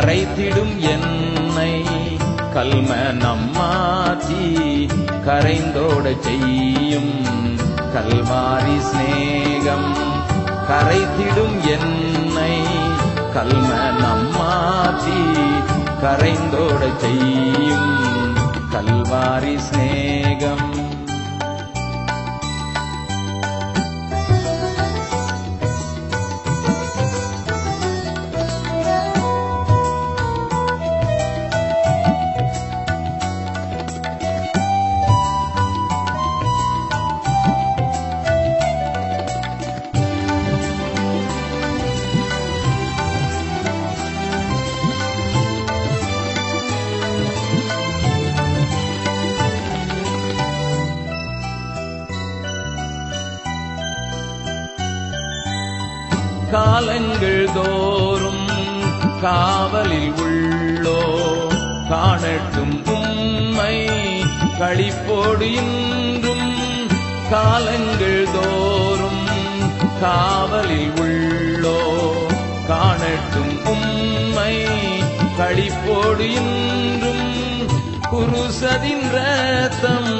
கரைத்திடும் என்னை. கல்ம நம்மாத்தி கரைந்தோட செய்யும் கல்வாரி சிநேகம். கரைத்திடும் என்னை. கல்ம நம்மாத்தி கரைந்தோட செய்யும் கல்வாரி சிநேகம். காலங்கள் தோறும் காவலில் உள்ளோ காணட்டும் உம்மை களிப்போடு இன்றும் காலங்கள் தோறும் காவலில் உள்ளோ காணட்டும் உம்மை களிப்போடு இன்றும் குருசதின் ரத்தம்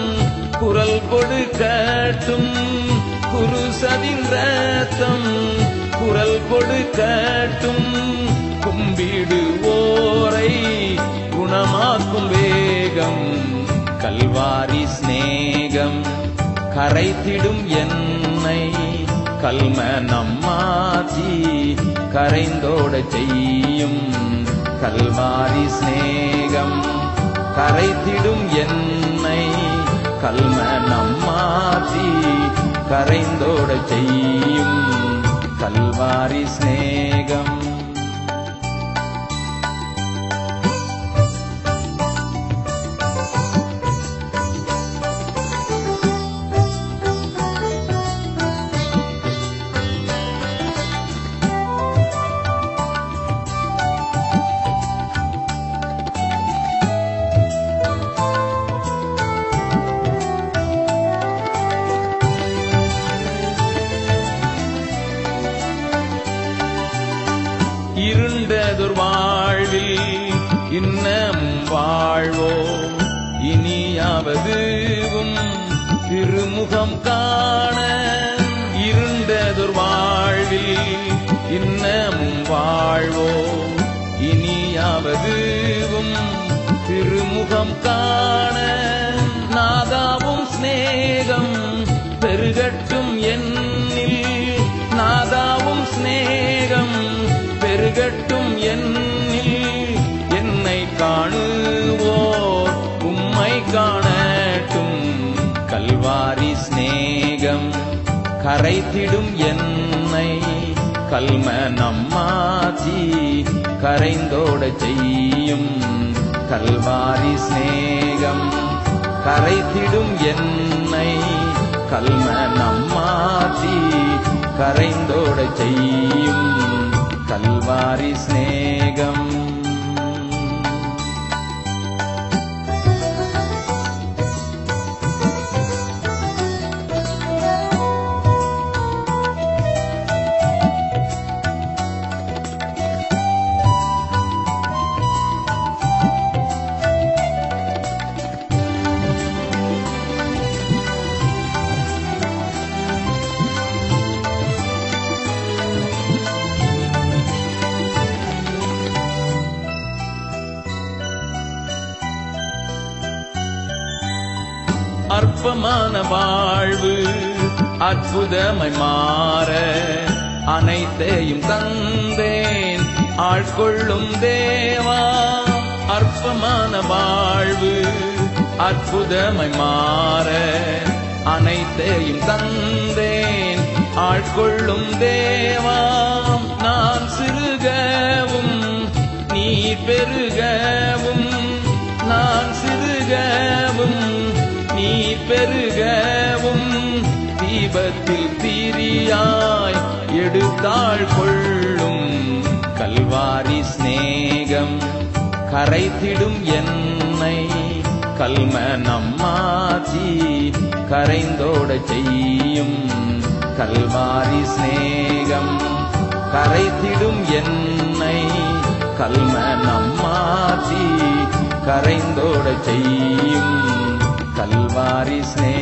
குரல் கொடுக்கட்டும் குருசதின் ரத்தம் குரல் கொடுக்கட்டும் கும்பிடுவோரை குணமாக்கும் வேகம் கல்வாரி ஸ்நேகம் கரைத்திடும் என்னை கல்ம நம்மாற்றி கரைந்தோட செய்யும் கல்வாரி ஸ்நேகம் கரைத்திடும் என்னை கல்ம நம்மாற்றி கரைந்தோட செய்யும் கல்வாரி இனியாவதுவும் திருமுகம் காண இருண்டதொரு வாழ்வில் இன்னமும் வாழ்வோ. இனியாவதுவும் திருமுகம் காண நாதாவும் சிநேகம் பெருகட்டும் என்னில். நாதாவும் சிநேகம் பெருகட்டும் கரைத்திடும் என்னை. கல்ம நம்மாச்சி கரைந்தோட செய்யும் கல்வாரி சிநேகம். கரைத்திடும் என்னை. கல்ம நம்மாச்சி கரைந்தோட செய்யும் கல்வாரி சிநேகம். அற்பமான வாழ்வு அற்புதமாய் மாற அனைத்தையும் தந்தேன். ஆட்கொள்ளும் தேவா அற்பமான வாழ்வு அற்புதமாய் மாற அனைத்தையும் தந்தேன். ஆட்கொள்ளும் தேவா நான் சிறுகவும் நீ பெருகவும் தீபத்தில் தீரியாய் எடுத்தாள் கொள்ளும் கல்வாரி சிநேகம். கரைத்திடும் என்னை கல்ம நம்மாற்றி கரைந்தோட செய்யும் கல்வாரி சிநேகம். கரைத்திடும் என்னை கல்மனம் மாற்றி கரைந்தோட செய்யும் கல்வாரி சிநேகம்.